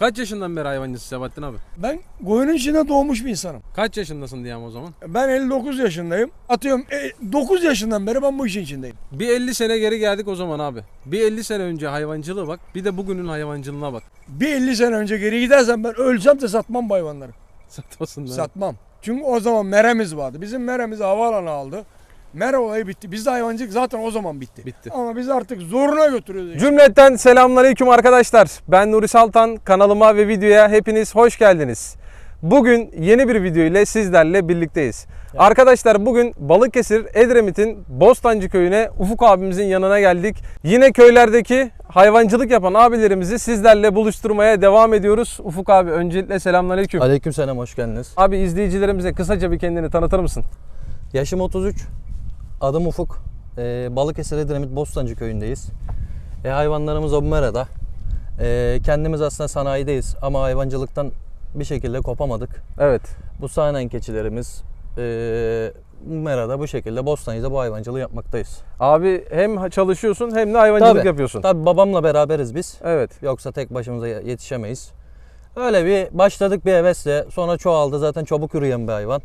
Kaç yaşından beri hayvancısın Sebahattin abi? Ben koyunun içinde doğmuş bir insanım. Kaç yaşındasın diyeyim o zaman? Ben 59 yaşındayım. Atıyorum e, 9 yaşından beri ben bu işin içindeyim. Bir 50 sene geri geldik o zaman abi. Bir 50 sene önce hayvancılığa bak. Bir de bugünün hayvancılığına bak. Bir 50 sene önce geri gidersem ben ölsem de satmam bu hayvanları. Satmasınlar. Satmam. Çünkü o zaman meremiz vardı. Bizim meremiz havaalanı aldı. Mere olayı bitti. Bizde hayvancılık zaten o zaman bitti. Bitti. Ama biz artık zoruna götürüyoruz. Cümleten selamünaleyküm arkadaşlar. Ben Nuri Saltan. Kanalıma ve videoya hepiniz hoş geldiniz. Bugün yeni bir video ile sizlerle birlikteyiz. Arkadaşlar bugün Balıkesir Edremit'in Bostancı köyüne Ufuk abimizin yanına geldik. Yine köylerdeki hayvancılık yapan abilerimizi sizlerle buluşturmaya devam ediyoruz. Ufuk abi öncelikle selamünaleyküm. Aleykümselam hoş geldiniz. Abi izleyicilerimize kısaca bir kendini tanıtır mısın? Yaşım 33. Adım Ufuk. Ee, Balıkesir Edremit Bostancı köyündeyiz. E, hayvanlarımız Obumera'da. E, kendimiz aslında sanayideyiz ama hayvancılıktan bir şekilde kopamadık. Evet. Bu sahnen keçilerimiz e, Mera'da bu şekilde Bostancı'da bu hayvancılığı yapmaktayız. Abi hem çalışıyorsun hem de hayvancılık Tabii. yapıyorsun. Tabii babamla beraberiz biz. Evet. Yoksa tek başımıza yetişemeyiz. Öyle bir başladık bir hevesle. Sonra çoğaldı. Zaten çabuk yürüyen bir hayvan.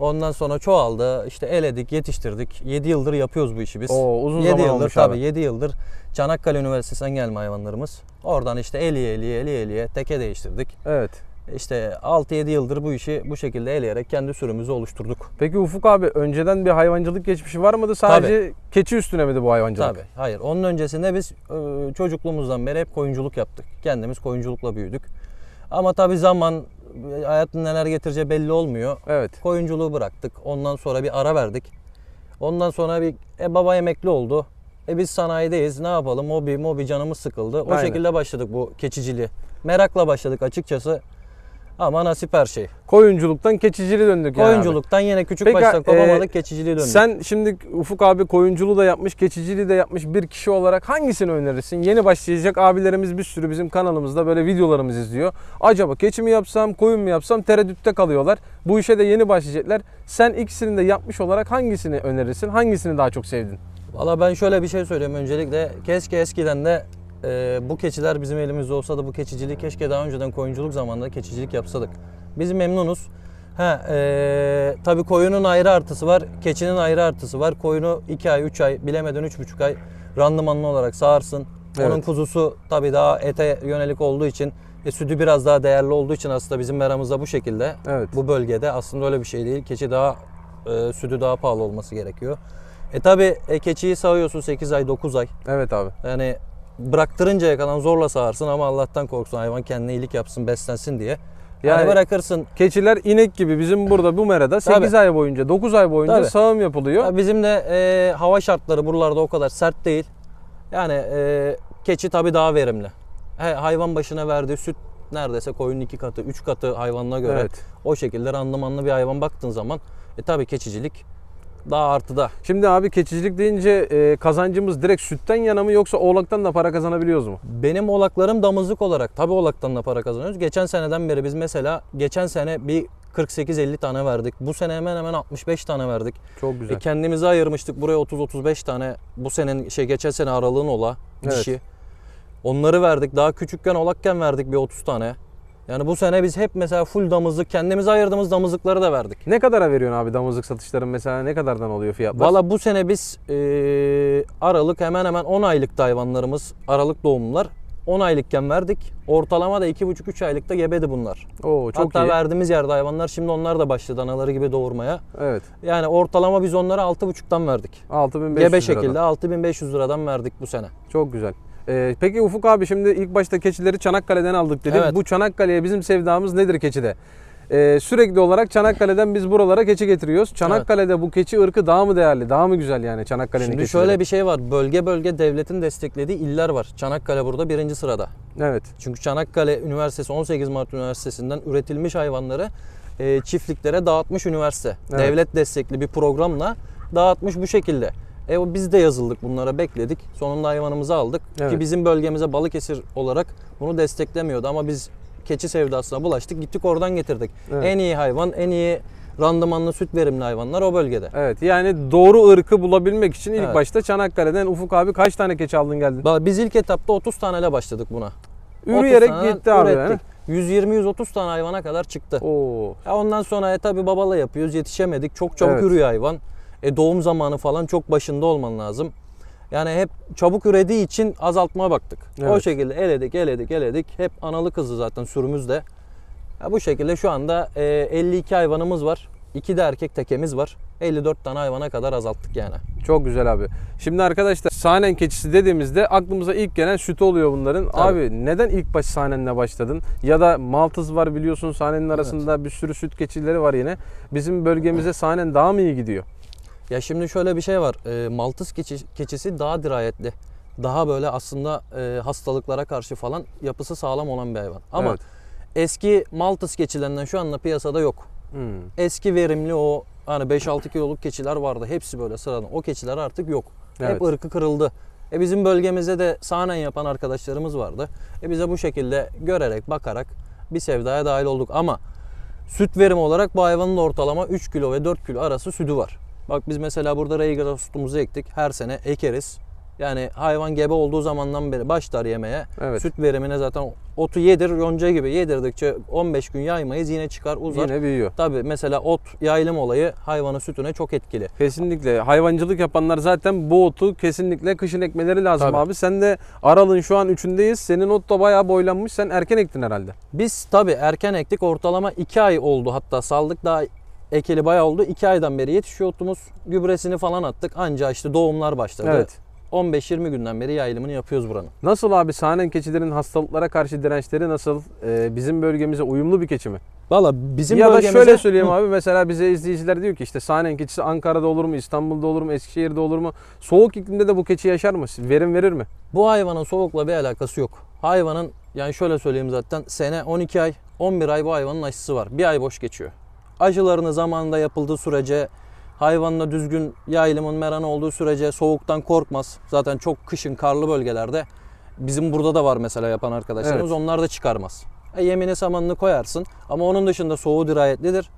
Ondan sonra çoğaldı. İşte eledik, yetiştirdik. 7 yıldır yapıyoruz bu işi biz. Oo, uzun 7 zaman yıldır olmuş tabii abi. 7 yıldır Çanakkale Üniversitesi'nden gelme hayvanlarımız. Oradan işte eliye eliye eliye eliye teke değiştirdik. Evet. İşte 6-7 yıldır bu işi bu şekilde eleyerek kendi sürümüzü oluşturduk. Peki Ufuk abi önceden bir hayvancılık geçmişi var mıydı? Sadece keçi üstüne miydi bu hayvancılık? Tabii. Hayır. Onun öncesinde biz e, çocukluğumuzdan beri hep koyunculuk yaptık. Kendimiz koyunculukla büyüdük. Ama tabii zaman hayatın neler getireceği belli olmuyor. Evet. Koyunculuğu bıraktık. Ondan sonra bir ara verdik. Ondan sonra bir e, baba emekli oldu. E biz sanayideyiz. Ne yapalım? Hobi, mobi canımız sıkıldı. O Aynen. şekilde başladık bu keçiciliğe. Merakla başladık açıkçası. Ama nasip her şey. Koyunculuktan keçiciliğe döndük yani. Koyunculuktan yine küçük Peki, baştan kopamadık. e, keçiciliğe döndük. Sen şimdi Ufuk abi koyunculuğu da yapmış, keçiciliği de yapmış bir kişi olarak hangisini önerirsin? Yeni başlayacak abilerimiz bir sürü bizim kanalımızda böyle videolarımız izliyor. Acaba keçi mi yapsam, koyun mu yapsam tereddütte kalıyorlar. Bu işe de yeni başlayacaklar. Sen ikisini de yapmış olarak hangisini önerirsin? Hangisini daha çok sevdin? Valla ben şöyle bir şey söyleyeyim öncelikle. Keşke eskiden de e, bu keçiler bizim elimizde olsa da bu keçiciliği keşke daha önceden koyunculuk zamanında keçicilik yapsadık. Biz memnunuz. Ha, e, tabii koyunun ayrı artısı var, keçinin ayrı artısı var. Koyunu 2 ay, 3 ay, bilemeden 3,5 ay randımanlı olarak sağarsın. Onun Evet. kuzusu tabii daha ete yönelik olduğu için, e, sütü biraz daha değerli olduğu için aslında bizim meramızda bu şekilde. Evet. Bu bölgede aslında öyle bir şey değil. Keçi daha e, sütü daha pahalı olması gerekiyor. E tabi e, keçiyi sağıyorsun 8 ay 9 ay. Evet abi. Yani bıraktırıncaya kadar zorla sağarsın ama Allah'tan korksun hayvan kendine iyilik yapsın beslensin diye. Yani, Yani- bırakırsın. Keçiler inek gibi bizim burada bu merada 8 Tabii. ay boyunca, 9 ay boyunca Tabii. sağım yapılıyor. Ya bizim de e, hava şartları buralarda o kadar sert değil. Yani e, keçi tabi daha verimli. He, hayvan başına verdiği süt neredeyse koyunun iki katı, üç katı hayvanına göre Evet. o şekilde randımanlı bir hayvan baktığın zaman e tabi keçicilik daha artıda. Şimdi abi keçicilik deyince e, kazancımız direkt sütten yana mı yoksa oğlaktan da para kazanabiliyoruz mu? Benim oğlaklarım damızlık olarak tabi oğlaktan da para kazanıyoruz. Geçen seneden beri biz mesela geçen sene bir 48-50 tane verdik. Bu sene hemen hemen 65 tane verdik. Çok güzel. E kendimize ayırmıştık buraya 30-35 tane bu senenin şey geçen sene aralığın ola Evet. dişi. Onları verdik. Daha küçükken olakken verdik bir 30 tane. Yani bu sene biz hep mesela full damızlık kendimize ayırdığımız damızlıkları da verdik. Ne kadara veriyorsun abi damızlık satışların mesela ne kadardan oluyor fiyatlar? Valla bu sene biz e, Aralık hemen hemen 10 aylıkta hayvanlarımız Aralık doğumlular. 10 aylıkken verdik. Ortalama da 2,5-3 aylıkta gebedi bunlar. Oo çok Hatta iyi. verdiğimiz yerde hayvanlar şimdi onlar da başladı anaları gibi doğurmaya. Evet. Yani ortalama biz onlara 6,5'tan verdik. 6500 Gebe liradan. şekilde 6500 liradan verdik bu sene. Çok güzel. Ee, peki Ufuk abi şimdi ilk başta keçileri Çanakkale'den aldık dedik. Evet. Bu Çanakkale'ye bizim sevdamız nedir keçide? Ee, sürekli olarak Çanakkale'den biz buralara keçi getiriyoruz. Çanakkale'de bu keçi ırkı daha mı değerli? Daha mı güzel yani Çanakkale'nin Şimdi keçileri? şöyle bir şey var. Bölge bölge devletin desteklediği iller var. Çanakkale burada birinci sırada. Evet. Çünkü Çanakkale Üniversitesi 18 Mart Üniversitesi'nden üretilmiş hayvanları e, çiftliklere dağıtmış üniversite. Evet. Devlet destekli bir programla dağıtmış bu şekilde. E o biz de yazıldık bunlara bekledik. Sonunda hayvanımızı aldık. Evet. Ki bizim bölgemize Balıkesir olarak bunu desteklemiyordu ama biz keçi sevdasına bulaştık. Gittik oradan getirdik. Evet. En iyi hayvan, en iyi randımanlı süt verimli hayvanlar o bölgede. Evet yani doğru ırkı bulabilmek için ilk Evet. başta Çanakkale'den Ufuk abi kaç tane keçi aldın geldin? Biz ilk etapta 30 taneyle başladık buna. Üreyerek 30 tane gitti abi. ürettik. 120-130 tane hayvana kadar çıktı. Oo. Ya ondan sonra e, tabi babala yapıyoruz yetişemedik. Çok çabuk Evet. ürüyor hayvan. E, doğum zamanı falan çok başında olman lazım. Yani hep çabuk ürediği için azaltmaya baktık. O Evet. şekilde eledik, eledik, eledik. Hep analı kızı zaten sürümüz de. Ya bu şekilde şu anda e, 52 hayvanımız var. 2 de erkek tekemiz var. 54 tane hayvana kadar azalttık yani. Çok güzel abi. Şimdi arkadaşlar sahnen keçisi dediğimizde aklımıza ilk gelen sütü oluyor bunların. Tabii. Abi neden ilk baş sahnenle başladın? Ya da Maltız var biliyorsun sahnenin arasında bir sürü süt keçileri var yine. Bizim bölgemize sahnen daha mı iyi gidiyor? Ya şimdi şöyle bir şey var. E, Maltız keçi- keçisi daha dirayetli. Daha böyle aslında e, hastalıklara karşı falan yapısı sağlam olan bir hayvan. Ama Evet. eski Maltız keçilerinden şu anda piyasada yok. Hmm. Eski verimli o hani 5-6 kiloluk keçiler vardı. Hepsi böyle sıradan. O keçiler artık yok. Evet. Hep ırkı kırıldı. E bizim bölgemizde de sahnen yapan arkadaşlarımız vardı. E bize bu şekilde görerek, bakarak bir sevdaya dahil olduk. Ama süt verimi olarak bu hayvanın ortalama 3 kilo ve 4 kilo arası sütü var. Bak biz mesela burada Reyga sütümüzü ektik. Her sene ekeriz. Yani hayvan gebe olduğu zamandan beri başlar yemeye. Evet. Süt verimine zaten otu yedir, yonca gibi yedirdikçe 15 gün yaymayız yine çıkar uzar. Yine büyüyor. Tabii mesela ot yaylım olayı hayvanın sütüne çok etkili. Kesinlikle. Hayvancılık yapanlar zaten bu otu kesinlikle kışın ekmeleri lazım Tabii. abi. Sen de Aral'ın şu an üçündeyiz. Senin ot da bayağı boylanmış. Sen erken ektin herhalde. Biz tabii erken ektik ortalama 2 ay oldu hatta saldık daha ekeli bayağı oldu. 2 aydan beri yetişiyor otumuz. Gübresini falan attık anca işte doğumlar başladı. Evet. 15-20 günden beri yaylımını yapıyoruz buranın. Nasıl abi sahnen keçilerin hastalıklara karşı dirençleri nasıl? Ee, bizim bölgemize uyumlu bir keçi mi? Valla bizim ya da bölgemize... şöyle söyleyeyim abi mesela bize izleyiciler diyor ki işte sahnen keçisi Ankara'da olur mu, İstanbul'da olur mu, Eskişehir'de olur mu? Soğuk iklimde de bu keçi yaşar mı? Verim verir mi? Bu hayvanın soğukla bir alakası yok. Hayvanın yani şöyle söyleyeyim zaten sene 12 ay 11 ay bu hayvanın aşısı var. Bir ay boş geçiyor. Aşılarını zamanında yapıldığı sürece hayvanla düzgün yaylımın meranı olduğu sürece soğuktan korkmaz. Zaten çok kışın karlı bölgelerde bizim burada da var mesela yapan arkadaşlarımız Evet. onlar da çıkarmaz. E, yemini samanını koyarsın ama onun dışında soğuğu dirayetlidir.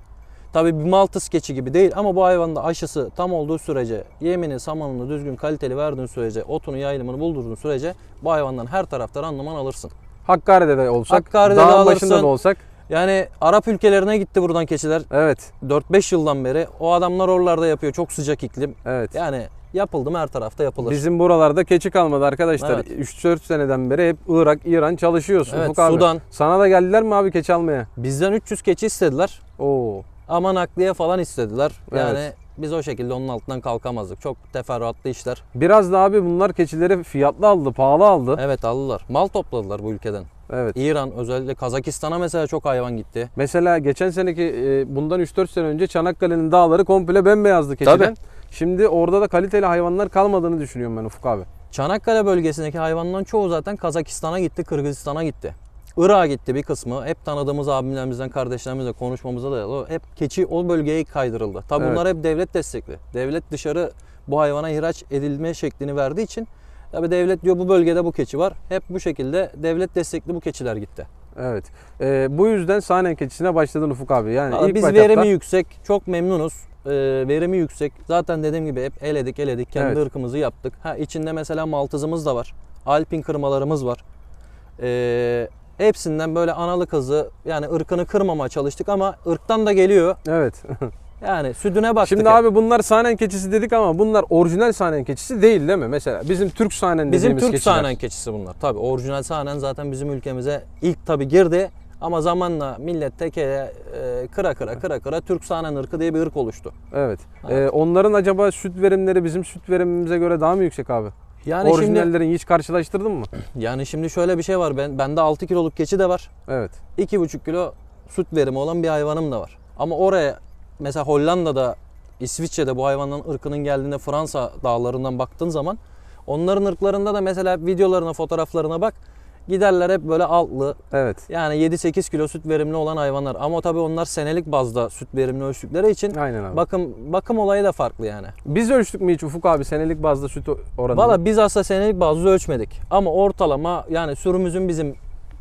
Tabii bir Maltız keçi gibi değil ama bu hayvanda aşısı tam olduğu sürece, yemini, samanını düzgün kaliteli verdiğin sürece, otunu, yaylımını buldurduğun sürece bu hayvandan her tarafta randıman alırsın. Hakkari'de de olsak, Hakkari'de dağın de başında alırsın. da olsak. Yani Arap ülkelerine gitti buradan keçiler Evet, 4-5 yıldan beri. O adamlar oralarda yapıyor. Çok sıcak iklim. evet. Yani yapıldı mı her tarafta yapılır. Bizim buralarda keçi kalmadı arkadaşlar. Evet. 3-4 seneden beri hep Irak, İran çalışıyorsun. Evet, abi. Sudan. Sana da geldiler mi abi keçi almaya? Bizden 300 keçi istediler. Oo. Ama nakliye falan istediler. Yani Evet. biz o şekilde onun altından kalkamazdık. Çok teferruatlı işler. Biraz da abi bunlar keçileri fiyatlı aldı, pahalı aldı. Evet aldılar. Mal topladılar bu ülkeden. Evet. İran özellikle Kazakistan'a mesela çok hayvan gitti. Mesela geçen seneki e, bundan 3-4 sene önce Çanakkale'nin dağları komple bembeyazdı keçiden. Tabii. Şimdi orada da kaliteli hayvanlar kalmadığını düşünüyorum ben Ufuk abi. Çanakkale bölgesindeki hayvanların çoğu zaten Kazakistan'a gitti, Kırgızistan'a gitti. Irak'a gitti bir kısmı. Hep tanıdığımız abimlerimizden, kardeşlerimizle konuşmamıza dayalı. Hep keçi o bölgeye kaydırıldı. Tabi Evet. bunlar hep devlet destekli. Devlet dışarı bu hayvana ihraç edilme şeklini verdiği için tabi devlet diyor bu bölgede bu keçi var. Hep bu şekilde devlet destekli bu keçiler gitti. Evet. E, bu yüzden sahnen keçisine başladın Ufuk abi. Yani Valla ilk biz etapta- verimi yüksek, çok memnunuz. Ee, verimi yüksek. Zaten dediğim gibi hep eledik eledik. Kendi Evet. ırkımızı yaptık. Ha içinde mesela maltızımız da var. Alpin kırmalarımız var. Ee, hepsinden böyle analı kızı yani ırkını kırmamaya çalıştık ama ırktan da geliyor. Evet. Yani sütüne baktık. Şimdi hep. abi bunlar sahnen keçisi dedik ama bunlar orijinal sahnen keçisi değil değil mi? Mesela bizim Türk sahnen bizim dediğimiz Türk keçiler. sahnen keçisi bunlar. Tabi orijinal sahnen zaten bizim ülkemize ilk tabi girdi. Ama zamanla millet tekeye e, kıra kıra kıra kıra Türk sahnen ırkı diye bir ırk oluştu. Evet. Evet. E, onların acaba süt verimleri bizim süt verimimize göre daha mı yüksek abi? Yani şimdi Orijinallerin hiç karşılaştırdın mı? yani şimdi şöyle bir şey var. Ben bende 6 kiloluk keçi de var. Evet. 2,5 kilo süt verimi olan bir hayvanım da var. Ama oraya mesela Hollanda'da, İsviçre'de bu hayvanların ırkının geldiğinde Fransa dağlarından baktığın zaman onların ırklarında da mesela videolarına, fotoğraflarına bak. Giderler hep böyle altlı. Evet. Yani 7-8 kilo süt verimli olan hayvanlar. Ama tabii onlar senelik bazda süt verimli ölçtükleri için Aynen abi. bakım bakım olayı da farklı yani. Biz ölçtük mü hiç Ufuk abi senelik bazda süt oranını? Valla biz aslında senelik bazda ölçmedik. Ama ortalama yani sürümüzün bizim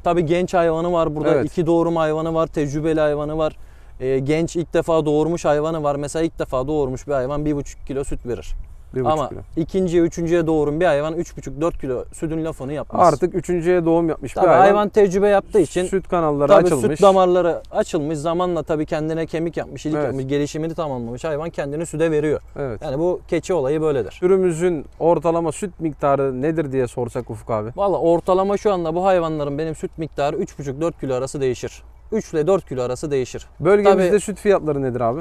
tabii genç hayvanı var burada. Evet. iki doğurum hayvanı var, tecrübeli hayvanı var. Ee, genç ilk defa doğurmuş hayvanı var. Mesela ilk defa doğurmuş bir hayvan 1,5 kilo süt verir. Bir Ama kilo. ikinciye, üçüncüye doğurun bir hayvan 3,5-4 kilo sütün lafını yapmaz. Artık üçüncüye doğum yapmış Tabii bir hayvan. hayvan tecrübe yaptığı için süt kanalları tabii açılmış. süt damarları açılmış. Zamanla tabii kendine kemik yapmış, ilik Evet. yapmış, gelişimini tamamlamış. Hayvan kendini süde veriyor. Evet. Yani bu keçi olayı böyledir. Sürümüzün ortalama süt miktarı nedir diye sorsak Ufuk abi. Valla ortalama şu anda bu hayvanların benim süt miktarı 3,5-4 kilo arası değişir. 3 ile 4 kilo arası değişir. Bölgemizde Tabii- süt fiyatları nedir abi?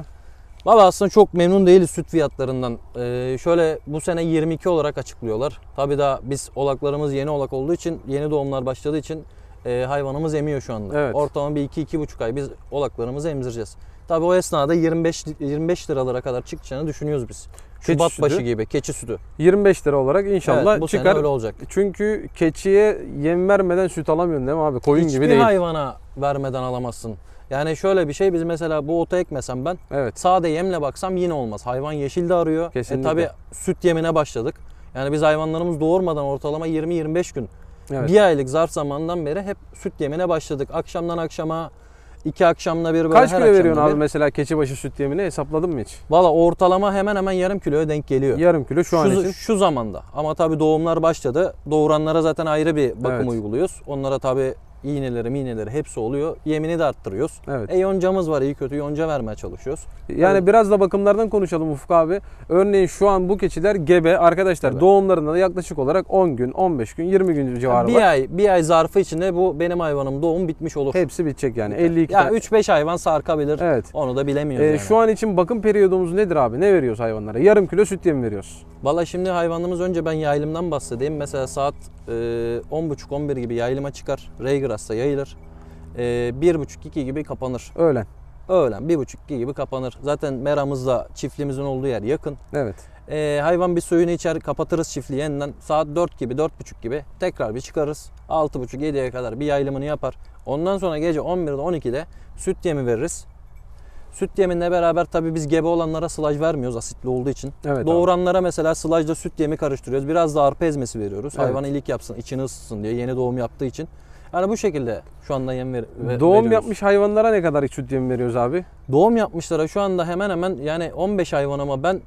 Valla aslında çok memnun değiliz süt fiyatlarından. Ee, şöyle bu sene 22 olarak açıklıyorlar. Tabii daha biz olaklarımız yeni olak olduğu için, yeni doğumlar başladığı için e, hayvanımız emiyor şu anda. Evet. Ortalama bir 2-2,5 ay biz olaklarımızı emzireceğiz. Tabii o esnada 25 li- 25 liralara kadar çıkacağını düşünüyoruz biz. Keçi Şubat sütü? başı gibi keçi sütü. 25 lira olarak inşallah evet, bu çıkar. sene öyle olacak. Çünkü keçiye yem vermeden süt alamıyorsun değil mi abi? Koyun Hiçbir gibi değil. hayvana vermeden alamazsın. Yani şöyle bir şey biz mesela bu ota ekmesem ben Evet. Sade yemle baksam yine olmaz. Hayvan yeşilde arıyor. Kesinlikle. E tabi süt yemine başladık. Yani biz hayvanlarımız doğurmadan ortalama 20-25 gün Evet. bir aylık zarf zamandan beri hep süt yemine başladık. Akşamdan akşama iki akşamda bir böyle Kaç her kilo veriyorsun abi bir. mesela keçi başı süt yemini hesapladın mı hiç? Valla ortalama hemen hemen yarım kiloya denk geliyor. Yarım kilo şu an şu, için. şu zamanda. Ama tabi doğumlar başladı. Doğuranlara zaten ayrı bir bakım Evet. uyguluyoruz. Onlara tabi iğneleri, miğneleri hepsi oluyor. Yemini de arttırıyoruz. Evet. E yoncamız var iyi kötü yonca vermeye çalışıyoruz. Yani Evet. biraz da bakımlardan konuşalım Ufuk abi. Örneğin şu an bu keçiler gebe arkadaşlar. Gebe. Doğumlarında da yaklaşık olarak 10 gün, 15 gün, 20 gün civarı bir var. ay bir ay zarfı içinde bu benim hayvanım doğum bitmiş olur. Hepsi bitecek yani. 52 ya tane. 3-5 hayvan sarkabilir. Evet. Onu da bilemiyoruz Ee, yani. Şu an için bakım periyodumuz nedir abi? Ne veriyoruz hayvanlara? Yarım kilo süt yemi veriyoruz. Valla şimdi hayvanımız önce ben yaylımdan bahsedeyim. Mesela saat 10.30-11 gibi yayılıma çıkar. Raygrass'ta yayılır. E, 1.30-2 gibi kapanır. Öğlen. Öğlen 1.30-2 gibi kapanır. Zaten meramızla çiftliğimizin olduğu yer yakın. Evet. E, hayvan bir suyunu içer kapatırız çiftliği yeniden. Saat 4 gibi 4.30 gibi tekrar bir çıkarız. 6.30-7'ye kadar bir yaylımını yapar. Ondan sonra gece 11'de 12'de süt yemi veririz. Süt yeminle beraber tabii biz gebe olanlara sılaj vermiyoruz asitli olduğu için. Evet abi. Doğuranlara mesela sılajla süt yemi karıştırıyoruz. Biraz da arpa ezmesi veriyoruz. Evet. Hayvan ilik yapsın, içini ısıtsın diye yeni doğum yaptığı için. Yani bu şekilde şu anda yem ver, ve- Doğum veriyoruz. yapmış hayvanlara ne kadar süt yemi veriyoruz abi? Doğum yapmışlara şu anda hemen hemen yani 15 hayvan ama ben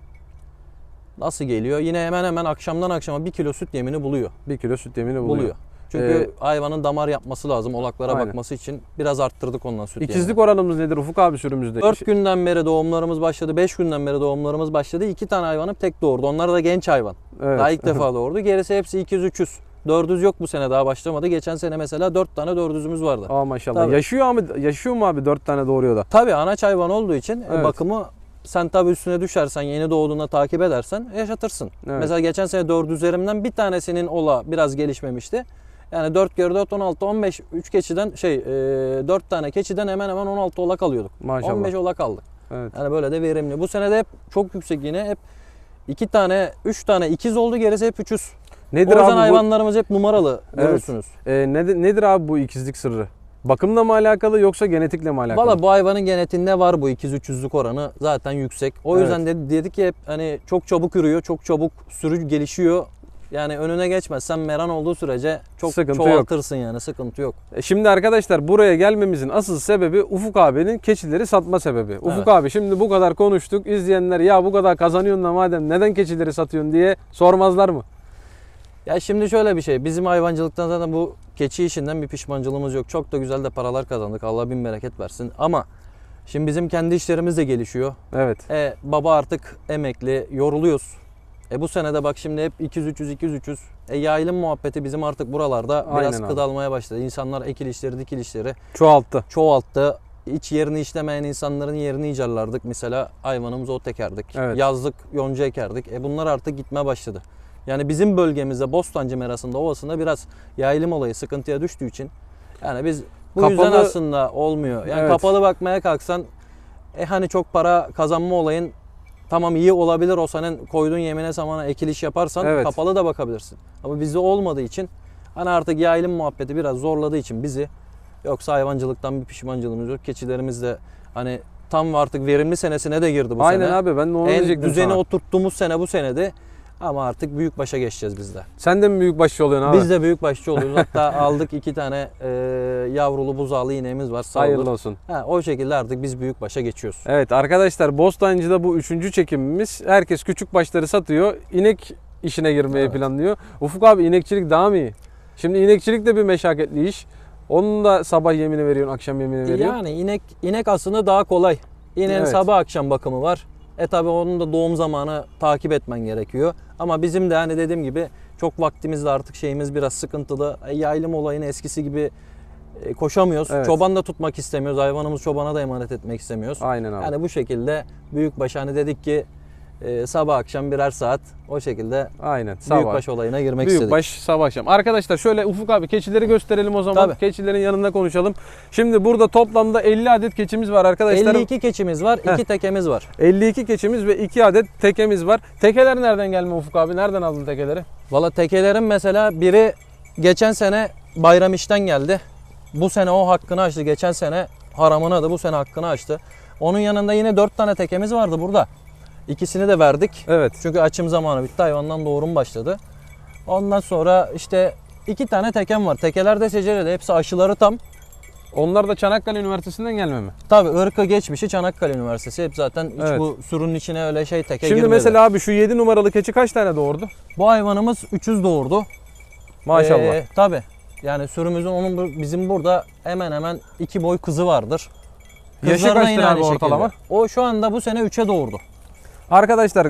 nasıl geliyor? Yine hemen hemen akşamdan akşama 1 kilo süt yemini buluyor. 1 kilo süt yemini buluyor. Buluyor. Çünkü Ee, hayvanın damar yapması lazım. Olaklara Aynen. bakması için biraz arttırdık ondan süt İkizlik yemini. oranımız nedir Ufuk abi sürümüzde? 4 günden beri doğumlarımız başladı. 5 günden beri doğumlarımız başladı. 2 tane hayvanım tek doğurdu. Onlar da genç hayvan. Evet. Daha ilk defa doğurdu. Gerisi hepsi 200-300. Dördüz yok bu sene daha başlamadı. Geçen sene mesela 4 tane dördüzümüz vardı. Aa maşallah. Tabii. Yaşıyor mu yaşıyor mu abi 4 tane doğuruyor da? Tabii anaç hayvan olduğu için e, Evet. bakımı sen tabii üstüne düşersen, yeni doğduğunda takip edersen yaşatırsın. Evet. Mesela geçen sene dört üzerimden bir tanesinin ola biraz gelişmemişti. Yani 4 kere 4 16 15 3 keçiden şey e, 4 tane keçiden hemen hemen 16 olak alıyorduk. Maşallah. 15 olak aldık. Evet. Yani böyle de verimli. Bu sene de hep çok yüksek yine hep 2 tane 3 tane ikiz oldu gerisi hep 300. Nedir o yüzden abi bu? hayvanlarımız hep numaralı Evet. görürsünüz. Ee, nedir, nedir abi bu ikizlik sırrı? Bakımla mı alakalı yoksa genetikle mi alakalı? Valla bu hayvanın genetiğinde var bu ikiz üçüzlük oranı zaten yüksek. O Evet. yüzden de, dedik ki hep hani çok çabuk ürüyor, çok çabuk sürü gelişiyor. Yani önüne geçmezsen meran olduğu sürece çok Sıkıntı yok. çoğaltırsın yani sıkıntı yok. E, Şimdi arkadaşlar buraya gelmemizin asıl sebebi Ufuk abinin keçileri satma sebebi. Ufuk Evet. abi şimdi bu kadar konuştuk. İzleyenler ya bu kadar kazanıyorsun da madem neden keçileri satıyorsun diye sormazlar mı? Ya şimdi şöyle bir şey bizim hayvancılıktan zaten bu keçi işinden bir pişmancılığımız yok. Çok da güzel de paralar kazandık Allah bin bereket versin. Ama şimdi bizim kendi işlerimiz de gelişiyor. Evet. E baba artık emekli, yoruluyoruz. E bu sene de bak şimdi hep 200 300 200 300. E yaylım muhabbeti bizim artık buralarda biraz Aynen abi. kıdalmaya başladı. İnsanlar ekil işleri, dikil işleri Çoğalttı. çoğalttı. Hiç yerini işlemeyen insanların yerini icarlardık. Mesela hayvanımız ot ekerdik. Evet. Yazlık yonca ekerdik. E bunlar artık gitmeye başladı. Yani bizim bölgemizde Bostancı Merası'nda Ovası'nda biraz yaylım olayı sıkıntıya düştüğü için yani biz bu yüzden Kapalı- aslında olmuyor. Yani Evet. kapalı bakmaya kalksan e hani çok para kazanma olayın tamam iyi olabilir o senin koyduğun yemine samana ekiliş yaparsan Evet. kapalı da bakabilirsin. Ama bizde olmadığı için hani artık yaylım muhabbeti biraz zorladığı için bizi yoksa hayvancılıktan bir pişmancılığımız yok. Keçilerimiz de hani tam artık verimli senesine de girdi bu Aynen sene. abi ben en diyecektim düzeni sana. oturttuğumuz sene bu senede. Ama artık büyük başa geçeceğiz biz de. Sen de mi büyük başçı oluyorsun abi? Biz de büyük başçı oluyoruz. Hatta aldık iki tane e, yavrulu buzağlı ineğimiz var. Sağ Hayırlı olsun. Ha, o şekilde artık biz büyük başa geçiyoruz. Evet arkadaşlar Bostancı'da bu üçüncü çekimimiz. Herkes küçük başları satıyor. İnek işine girmeyi Evet. planlıyor. Ufuk abi inekçilik daha mı iyi? Şimdi inekçilik de bir meşakkatli iş. Onun da sabah yemini veriyorsun, akşam yemini veriyorsun. Yani inek inek aslında daha kolay. İneğin Evet. sabah akşam bakımı var. E tabi onun da doğum zamanı takip etmen gerekiyor. Ama bizim de hani dediğim gibi çok vaktimizde artık şeyimiz biraz sıkıntılı. E, yaylım olayını eskisi gibi e, koşamıyoruz. Evet. Çoban da tutmak istemiyoruz. Hayvanımız çobana da emanet etmek istemiyoruz. Aynen abi. Yani bu şekilde büyükbaş hani dedik ki e, sabah akşam birer saat o şekilde Aynen. Sabah. büyükbaş olayına girmek istedik. Büyükbaş sabah akşam. Arkadaşlar şöyle Ufuk abi keçileri gösterelim o zaman. Tabii. Keçilerin yanında konuşalım. Şimdi burada toplamda 50 adet keçimiz var arkadaşlar. 52 keçimiz var, Heh. 2 tekemiz var. 52 keçimiz ve 2 adet tekemiz var. Tekeler nereden gelme Ufuk abi? Nereden aldın tekeleri? Valla tekelerin mesela biri geçen sene bayram işten geldi. Bu sene o hakkını açtı. Geçen sene haramını da bu sene hakkını açtı. Onun yanında yine 4 tane tekemiz vardı burada. İkisini de verdik. Evet. Çünkü açım zamanı bitti. Hayvandan doğurum başladı. Ondan sonra işte iki tane tekem var. Tekeler de secereli. Hepsi aşıları tam. Onlar da Çanakkale Üniversitesi'nden gelme mi? Tabi ırkı geçmişi Çanakkale Üniversitesi. Hep zaten hiç Evet. bu sürünün içine öyle şey teke Şimdi girmedi. mesela abi şu 7 numaralı keçi kaç tane doğurdu? bu hayvanımız 300 doğurdu. Maşallah. Ee, tabii. Yani sürümüzün onun bu- bizim burada hemen hemen iki boy kızı vardır. Yaşı Kızlarına kaçtır yine abi aynı şekilde. ortalama? O şu anda bu sene 3'e doğurdu. Arkadaşlar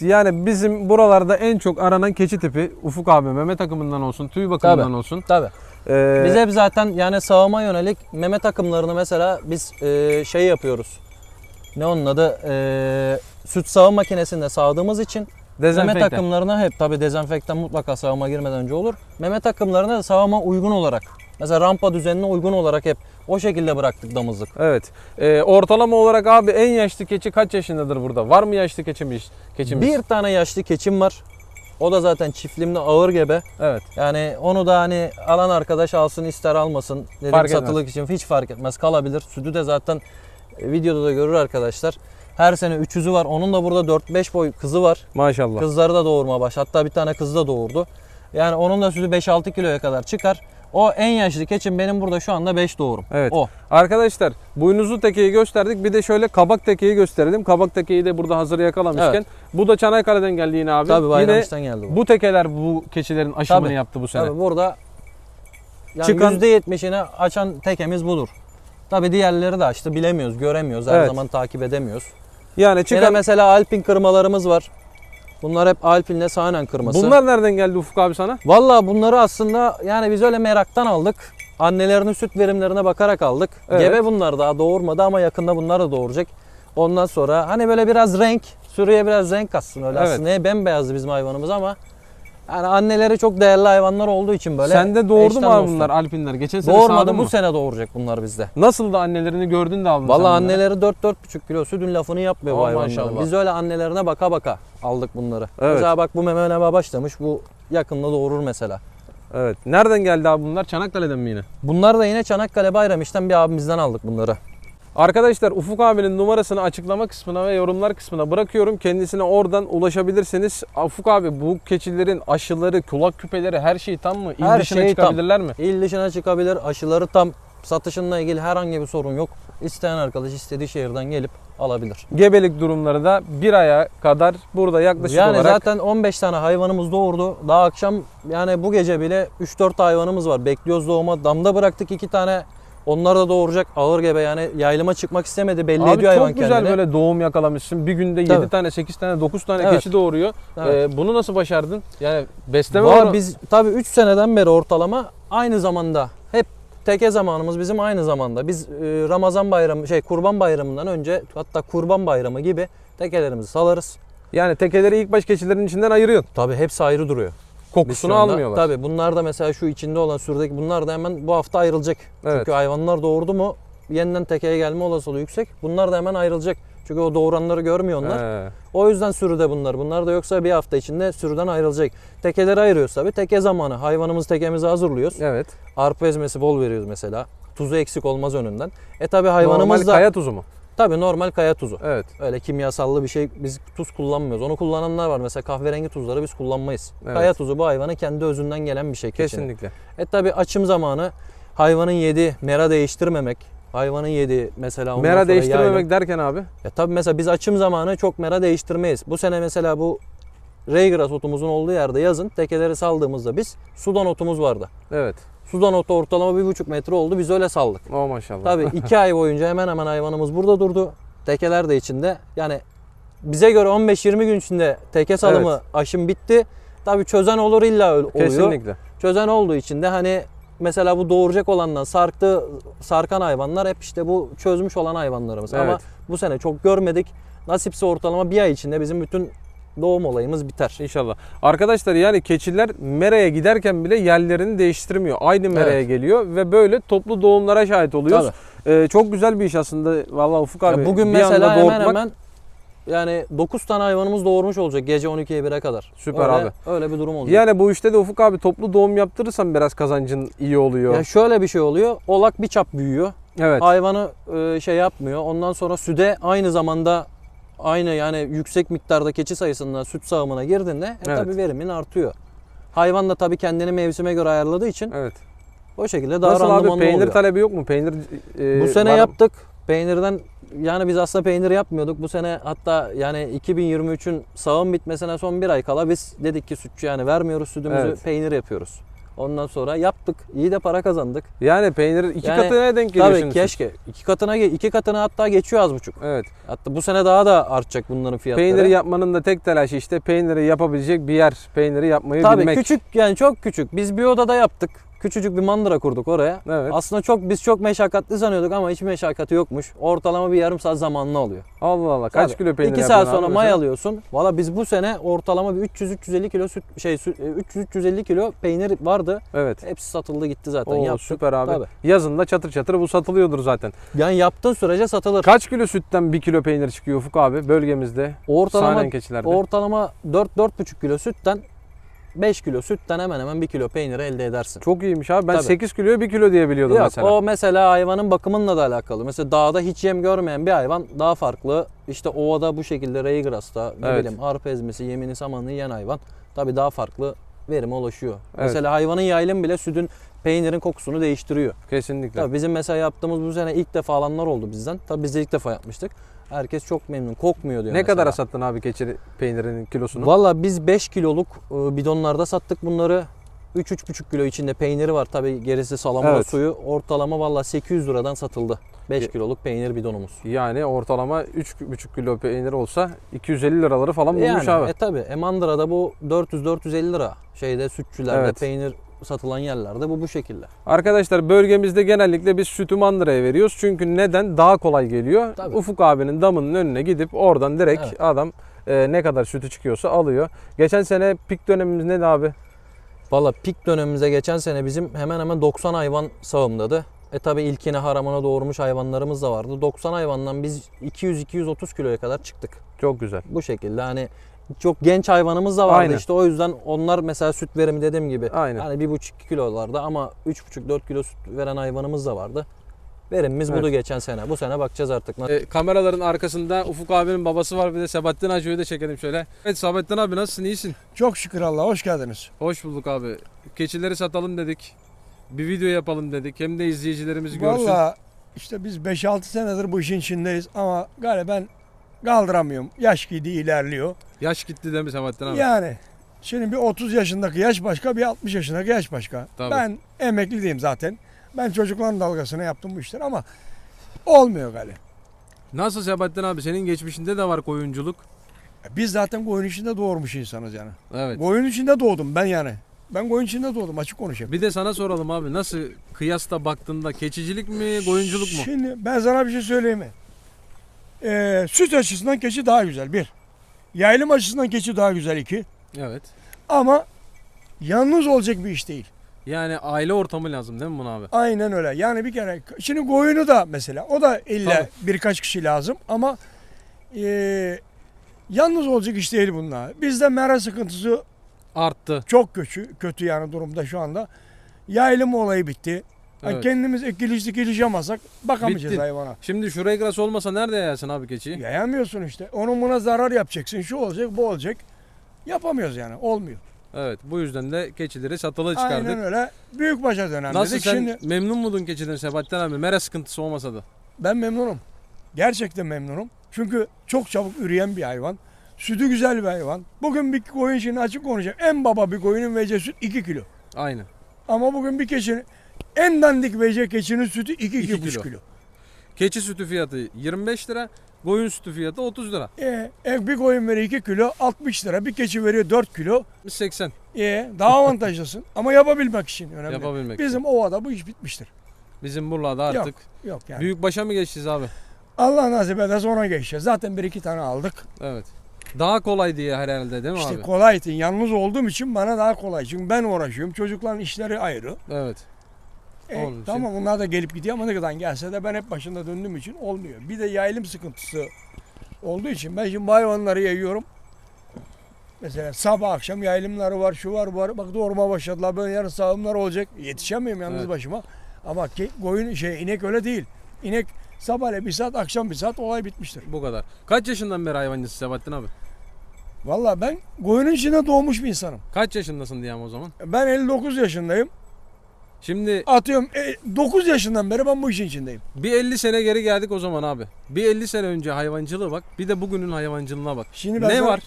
yani bizim buralarda en çok aranan keçi tipi Ufuk abi meme takımından olsun, tüy bakımından Tabii. olsun. Tabii. Ee, Biz hep zaten yani sağıma yönelik meme takımlarını mesela biz e, şey yapıyoruz. Ne onun adı? E, süt sağım makinesinde sağdığımız için meme takımlarına hep tabii dezenfektan mutlaka sağıma girmeden önce olur. Meme takımlarına da sağıma uygun olarak mesela rampa düzenine uygun olarak hep o şekilde bıraktık damızlık. Evet. Ee, ortalama olarak abi en yaşlı keçi kaç yaşındadır burada? Var mı yaşlı keçimiz? keçimiz? Bir tane yaşlı keçim var. O da zaten çiftliğimde ağır gebe. Evet. Yani onu da hani alan arkadaş alsın ister almasın. Dedim Fark etmez. satılık için hiç fark etmez kalabilir. Sütü de zaten e, videoda da görür arkadaşlar. Her sene 300'ü var. Onun da burada 4-5 boy kızı var. Maşallah. Kızları da doğurma baş. Hatta bir tane kız da doğurdu. Yani onun da sütü 5-6 kiloya kadar çıkar. O en yaşlı keçim benim burada şu anda 5 doğurum. Evet. O. Arkadaşlar boynuzlu tekeyi gösterdik. Bir de şöyle kabak tekeyi gösterelim. Kabak tekeyi de burada hazır yakalamışken. Evet. Bu da Çanakkale'den geldi yine abi. Tabii yine Bayramış'tan geldi bu. bu tekeler bu keçilerin aşımını Tabii. yaptı bu sene. Tabii burada yani Çıkan- %70'ini açan tekemiz budur. Tabii diğerleri de açtı bilemiyoruz, göremiyoruz. Her Evet. zaman takip edemiyoruz. Yani Yine çıkan mesela Alpin kırmalarımız var. Bunlar hep Alpin'le Sahnen kırması. Bunlar nereden geldi Ufuk abi sana? Vallahi bunları aslında yani biz öyle meraktan aldık. Annelerinin süt verimlerine bakarak aldık. Evet. Gebe bunlar daha doğurmadı ama yakında bunlar da doğuracak. Ondan sonra hani böyle biraz renk, sürüye biraz renk katsın öyle Evet. aslında. Bembeyazdı bizim hayvanımız ama yani anneleri çok değerli hayvanlar olduğu için böyle Sende doğurdu mu abi bunlar Alpinler? Geçen sene Doğurmadı bu mı? sene doğuracak bunlar bizde. Nasıl da annelerini gördün de aldın bunları? anneleri 4-4,5 kilo sütün lafını yapmıyor bu Aa, hayvanların. maşallah. Biz öyle annelerine baka baka aldık bunları. Evet. Mesela bak bu memene başlamış bu yakında doğurur mesela. Evet. Nereden geldi abi bunlar? Çanakkale'den mi yine? Bunlar da yine Çanakkale Bayramiş'ten bir abimizden aldık bunları. Arkadaşlar Ufuk abinin numarasını açıklama kısmına ve yorumlar kısmına bırakıyorum. Kendisine oradan ulaşabilirsiniz. Ufuk abi bu keçilerin aşıları, kulak küpeleri her şey tam mı? İl Her dışına şey tam. çıkabilirler mi? İl dışına çıkabilir, aşıları tam. Satışınla ilgili herhangi bir sorun yok. İsteyen arkadaş istediği şehirden gelip alabilir. Gebelik durumları da bir aya kadar burada yaklaşık yani olarak zaten 15 tane hayvanımız doğurdu. Daha akşam yani bu gece bile 3-4 hayvanımız var. Bekliyoruz doğuma. Damda bıraktık 2 tane. Onlar da doğuracak. Ağır gebe yani yaylıma çıkmak istemedi. Belli Abi ediyor çok hayvan güzel kendini. böyle doğum yakalamışsın. Bir günde 7 Tabii. tane, 8 tane, 9 tane Evet. keçi doğuruyor. Evet. Ee, bunu nasıl başardın? Yani besleme Var oranı- biz tabii 3 seneden beri ortalama aynı zamanda hep teke zamanımız bizim aynı zamanda. Biz e, Ramazan bayramı şey Kurban bayramından önce hatta Kurban bayramı gibi tekelerimizi salarız. yani tekeleri ilk baş keçilerin içinden ayırıyorsun. Tabii hepsi ayrı duruyor. Kokusunu anda- almıyorlar. Tabii bunlar da mesela şu içinde olan sürüdeki bunlar da hemen bu hafta ayrılacak. Evet. Çünkü hayvanlar doğurdu mu yeniden tekeye gelme olasılığı yüksek. Bunlar da hemen ayrılacak. Çünkü o doğuranları görmüyor onlar. He. O yüzden sürüde bunlar. Bunlar da yoksa bir hafta içinde sürüden ayrılacak. Tekeleri ayırıyoruz tabii. Teke zamanı. Hayvanımız tekemizi hazırlıyoruz. Evet. Arpa ezmesi bol veriyoruz mesela. Tuzu eksik olmaz önünden. E tabi hayvanımız Normal da kaya tuzu mu? Tabii normal kaya tuzu. Evet. Öyle kimyasallı bir şey biz tuz kullanmıyoruz. Onu kullananlar var. Mesela kahverengi tuzları biz kullanmayız. Evet. Kaya tuzu bu hayvanın kendi özünden gelen bir şey. Kesinlikle. E tabi açım zamanı hayvanın yedi mera değiştirmemek. Hayvanın yedi mesela Mera değiştirmemek yaylım. derken abi. Ya tabi mesela biz açım zamanı çok mera değiştirmeyiz. Bu sene mesela bu Reygras otumuzun olduğu yerde yazın tekeleri saldığımızda biz sudan otumuz vardı. Evet. Sudan otu ortalama bir buçuk metre oldu biz öyle saldık. O maşallah. Tabi iki ay boyunca hemen hemen hayvanımız burada durdu. Tekeler de içinde. Yani bize göre 15-20 gün içinde teke salımı Evet. aşım bitti. Tabi çözen olur illa oluyor. Kesinlikle. Çözen olduğu için de hani mesela bu doğuracak olandan sarktı sarkan hayvanlar hep işte bu çözmüş olan hayvanlarımız. Ama Evet. bu sene çok görmedik. Nasipse ortalama bir ay içinde bizim bütün doğum olayımız biter. İnşallah. Arkadaşlar yani keçiler meraya giderken bile yerlerini değiştirmiyor. Aynı meraya Evet. geliyor ve böyle toplu doğumlara şahit oluyoruz. Ee, çok güzel bir iş aslında. Vallahi Ufuk abi. Ya bugün bir mesela hemen doğurtmak hemen yani 9 tane hayvanımız doğurmuş olacak gece 12'ye 1'e kadar. Süper öyle, abi. Öyle bir durum olacak. Yani bu işte de Ufuk abi toplu doğum yaptırırsan biraz kazancın iyi oluyor. Ya şöyle bir şey oluyor. Olak bir çap büyüyor. evet. Hayvanı e, şey yapmıyor. Ondan sonra süde aynı zamanda aynı yani yüksek miktarda keçi sayısında süt sağımına girdiğinde e, Evet. tabii verimin artıyor. Hayvan da tabii kendini mevsime göre ayarladığı için Evet. o şekilde daha Nasıl abi randımanlı peynir oluyor. talebi yok mu? Peynir e, Bu sene var yaptık. Peynirden yani biz aslında peynir yapmıyorduk. Bu sene hatta yani 2023'ün sağım bitmesine son bir ay kala biz dedik ki sütçü yani vermiyoruz sütümüzü Evet. peynir yapıyoruz. Ondan sonra yaptık. İyi de para kazandık. Yani peynir iki Yani katına denk geliyor Tabii şimdi. keşke. iki katına iki katına hatta geçiyor az buçuk. Evet. Hatta bu sene daha da artacak bunların fiyatları. Peyniri yapmanın da tek telaşı işte peyniri yapabilecek bir yer. Peyniri yapmayı Tabii bilmek. küçük yani çok küçük. Biz bir odada yaptık. Küçücük bir mandıra kurduk oraya. Evet. Aslında çok biz çok meşakkatli sanıyorduk ama hiç meşakkatı yokmuş. Ortalama bir yarım saat zamanlı oluyor. Allah Allah. Kaç Tabii. kilo peynir İki yapıyorsun saat sonra may alıyorsun. Valla biz bu sene ortalama bir 300-350 kilo süt şey süt- e, 300-350 kilo peynir vardı. Evet. Hepsi satıldı gitti zaten. Oo, Yaptık. süper abi. Tabii. Yazın da çatır çatır bu satılıyordur zaten. Yani yaptığın sürece satılır. Kaç kilo sütten bir kilo peynir çıkıyor Ufuk abi bölgemizde? Ortalama ortalama 4-4,5 kilo sütten 5 kilo sütten hemen hemen 1 kilo peynir elde edersin. Çok iyiymiş abi. Ben Tabii. 8 kiloya 1 kilo diye biliyordum Yok mesela. o mesela hayvanın bakımınla da alakalı. Mesela dağda hiç yem görmeyen bir hayvan daha farklı. İşte ovada bu şekilde reygrasta ne Evet. bileyim arpa ezmesi, yemini, samanını yiyen hayvan tabii daha farklı verime ulaşıyor. Evet. Mesela hayvanın yaylım bile sütün peynirin kokusunu değiştiriyor. Kesinlikle. Tabii bizim mesela yaptığımız bu sene ilk defa alanlar oldu bizden. Tabii biz de ilk defa yapmıştık. Herkes çok memnun. Kokmuyor diyor Ne mesela. kadara sattın abi keçi peynirinin kilosunu? Valla biz 5 kiloluk e, bidonlarda sattık bunları. 3-3,5 kilo içinde peyniri var tabii gerisi salamura Evet. suyu. Ortalama valla 800 liradan satıldı. 5 E- kiloluk peynir bidonumuz. Yani ortalama 3,5 kilo peynir olsa 250 liraları falan bulmuş yani abi. e tabi e Mandıra'da bu 400-450 lira şeyde sütçülerde Evet. peynir satılan yerlerde bu bu şekilde. Arkadaşlar bölgemizde genellikle biz sütü mandıraya veriyoruz. Çünkü neden? Daha kolay geliyor. Tabii. Ufuk abinin damının önüne gidip oradan direkt Evet. adam e, ne kadar sütü çıkıyorsa alıyor. Geçen sene pik dönemimiz neydi abi? Valla pik dönemimize geçen sene bizim hemen hemen 90 hayvan sağımdadı. E tabi ilkine haramına doğurmuş hayvanlarımız da vardı. 90 hayvandan biz 200-230 kiloya kadar çıktık. Çok güzel. Bu şekilde hani çok genç hayvanımız da vardı Aynen. işte o yüzden onlar mesela süt verimi dediğim gibi. Aynen. Hani 1,5 kilolarda ama 3,5-4 kilo süt veren hayvanımız da vardı. Verimimiz Evet. budu geçen sene. Bu sene bakacağız artık. E, kameraların arkasında Ufuk abinin babası var bir de Sebahattin Hacı'yı da çekelim şöyle. Evet Sebahattin abi nasılsın iyisin? Çok şükür Allah hoş geldiniz. Hoş bulduk abi. Keçileri satalım dedik. Bir video yapalım dedik. Hem de izleyicilerimiz görsün. Valla işte biz 5-6 senedir bu işin içindeyiz ama galiba ben kaldıramıyorum. Yaş gidi ilerliyor. Yaş gitti değil mi Sebahattin abi? Yani şimdi bir 30 yaşındaki yaş başka bir 60 yaşındaki yaş başka. Tabii. Ben emekli diyeyim zaten. Ben çocukların dalgasına yaptım bu işleri ama olmuyor galiba. Nasıl Sebahattin abi? Senin geçmişinde de var koyunculuk. Biz zaten koyun içinde doğurmuş insanız yani. Evet. Koyun içinde doğdum ben yani. Ben koyun içinde doğdum açık konuşayım. Bir de sana soralım abi. Nasıl kıyasla baktığında keçicilik mi, koyunculuk mu? Şimdi ben sana bir şey söyleyeyim mi? Ee, süt açısından keçi daha güzel bir. Yaylım açısından keçi daha güzel iki. Evet. Ama yalnız olacak bir iş değil. Yani aile ortamı lazım değil mi buna abi? Aynen öyle. Yani bir kere şimdi koyunu da mesela o da illa Tabii. birkaç kişi lazım ama ee, yalnız olacak iş değil bunlar. Bizde mera sıkıntısı Arttı. çok kötü, kötü yani durumda şu anda. Yaylım olayı bitti. Evet. kendimiz ekiliş dikiliş yamasak bakamayacağız Bitti. hayvana. Şimdi şu regras olmasa nerede yayarsın abi keçiyi? Yayamıyorsun işte. Onun buna zarar yapacaksın. Şu olacak bu olacak. Yapamıyoruz yani. Olmuyor. Evet bu yüzden de keçileri satılı çıkardık. Aynen öyle. Büyükbaşa dönem Nasıl dedik. sen Şimdi memnun muydun keçiden Sebahattin abi? Mera sıkıntısı olmasa da. ben memnunum. Gerçekten memnunum. Çünkü çok çabuk üreyen bir hayvan. Sütü güzel bir hayvan. Bugün bir koyun şimdi açık konuşacağım. En baba bir koyunun vereceği süt 2 kilo. Aynı. Ama bugün bir keçinin en dandik verecek keçinin sütü 2-2,5 İki kilo. kilo. Keçi sütü fiyatı 25 lira, koyun sütü fiyatı 30 lira. E, e, bir koyun veriyor 2 kilo 60 lira. Bir keçi veriyor 4 kilo. 80 E, daha avantajlısın. Ama yapabilmek için önemli. yapabilmek. Bizim ovada bu iş bitmiştir. Bizim buralarda artık Yok yani. büyük başa mı geçeceğiz abi? Allah nasip ederse ona geçeceğiz. Zaten bir iki tane aldık. Evet. Daha kolay diye herhalde değil mi İşte abi? kolay değil. Yalnız olduğum için bana daha kolay. Çünkü ben uğraşıyorum. Çocukların işleri ayrı. Evet. E, Onun için- tamam onlar da gelip gidiyor ama ne kadar gelse de ben hep başında döndüğüm için olmuyor. Bir de yaylım sıkıntısı olduğu için ben şimdi bu hayvanları yayıyorum. Mesela sabah akşam yaylımları var, şu var, bu var. Bak doğurma başladılar. Ben yarın sağımlar olacak. Yetişemiyorum yalnız Evet. başıma. Ama ke- koyun şey inek öyle değil. İnek sabahleyin bir saat, akşam bir saat olay bitmiştir. Bu kadar. Kaç yaşından beri hayvancısın Sebahattin abi? Vallahi ben koyunun içinde doğmuş bir insanım. Kaç yaşındasın diyeyim o zaman? Ben 59 yaşındayım. Şimdi Atıyorum e, 9 yaşından beri ben bu işin içindeyim. bir 50 sene geri geldik o zaman abi. Bir 50 sene önce hayvancılığı bak. Bir de bugünün hayvancılığına bak. Şimdi ben ne sana- var?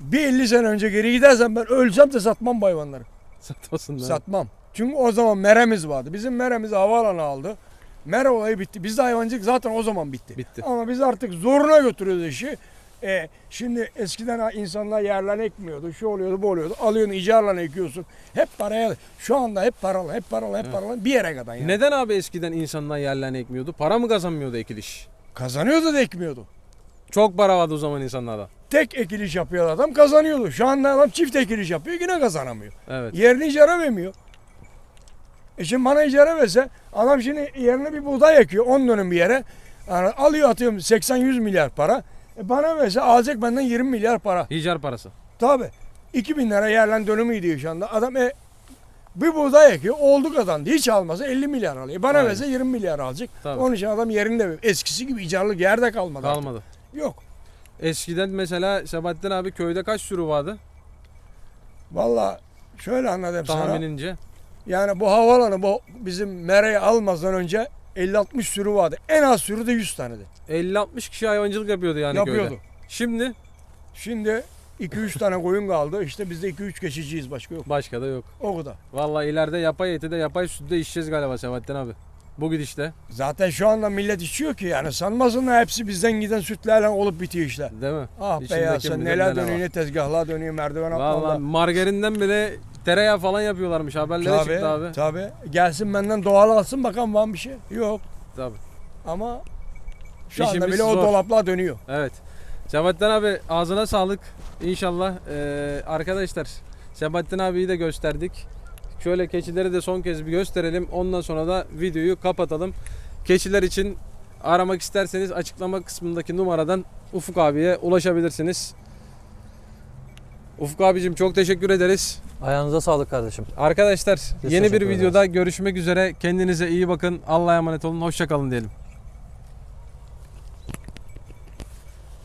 Bir 50 sene önce geri gidersem ben ölsem de satmam bu hayvanları. Satmasınlar. Satmam. Çünkü o zaman meremiz vardı. Bizim meremiz havaalanı aldı. Mere olayı bitti. Bizde hayvancılık zaten o zaman bitti. Bitti. Ama biz artık zoruna götürüyoruz işi. E, şimdi eskiden insanlar yerlerine ekmiyordu. Şu oluyordu bu oluyordu. Alıyorsun icarla ekiyorsun. Hep paraya. Şu anda hep paralı, hep paralı, hep paralı. Bir yere kadar yani. Neden abi eskiden insanlar yerlerine ekmiyordu? Para mı kazanmıyordu ekiliş? Kazanıyordu da ekmiyordu. Çok para vardı o zaman insanlarda. Tek ekiliş yapıyor adam kazanıyordu. Şu anda adam çift ekiliş yapıyor yine kazanamıyor. Evet. Yerini icara vermiyor. E şimdi bana icara verse adam şimdi yerine bir buğday ekiyor 10 dönüm bir yere. Yani alıyor atıyorum 80-100 milyar para. E bana verse alacak benden 20 milyar para. İcar parası. Tabi 2000 lira yerlen dönümü gidiyor şu anda. Adam e, bir buğday ekiyor oldu kazandı. Hiç almasa 50 milyar alıyor. Bana Aynen. verse 20 milyar alacak. Tabii. Onun için adam yerinde eskisi gibi icarlık yerde kalmadı. artık. Kalmadı. Yok. Eskiden mesela Sebahattin abi köyde kaç sürü vardı Valla şöyle anladım sana. tahminince? Yani bu havalanı bu bizim merayı almazdan önce 50-60 sürü vardı. En az sürü de 100 taneydi. 50-60 kişi hayvancılık yapıyordu yani Yapıyordu. köyde. Şimdi Şimdi 2-3 tane koyun kaldı. İşte biz de 2-3 geçiciyiz başka yok. başka da yok. O kadar. Vallahi ileride yapay eti de yapay sütü de içeceğiz galiba Sebahattin abi. Bu gidişte Zaten şu anda millet içiyor ki yani sanmasınlar hepsi bizden giden sütlerle olup bitiyor işler. değil mi? Ah be İçindeki ya sen millet neler neler dönüyor var. ne tezgahlar dönüyor merdiven Vallahi atlarla. margarinden bile tereyağı falan yapıyorlarmış haberlere Tabii, çıktı abi. tabii. Gelsin benden doğal alsın bakalım var mı bir şey. Yok Tabii. ama şu anda İşimiz bile o zor. dolaplar dönüyor. Evet. Sebahattin abi ağzına sağlık. İnşallah Ee, arkadaşlar Sebahattin abiyi de gösterdik. Şöyle keçileri de son kez bir gösterelim. Ondan sonra da videoyu kapatalım. Keçiler için aramak isterseniz açıklama kısmındaki numaradan Ufuk abiye ulaşabilirsiniz. Ufuk abicim çok teşekkür ederiz. Ayağınıza sağlık kardeşim. Arkadaşlar yeni bir teşekkür ederiz. videoda görüşmek üzere. Kendinize iyi bakın. Allah'a emanet olun. Hoşçakalın diyelim.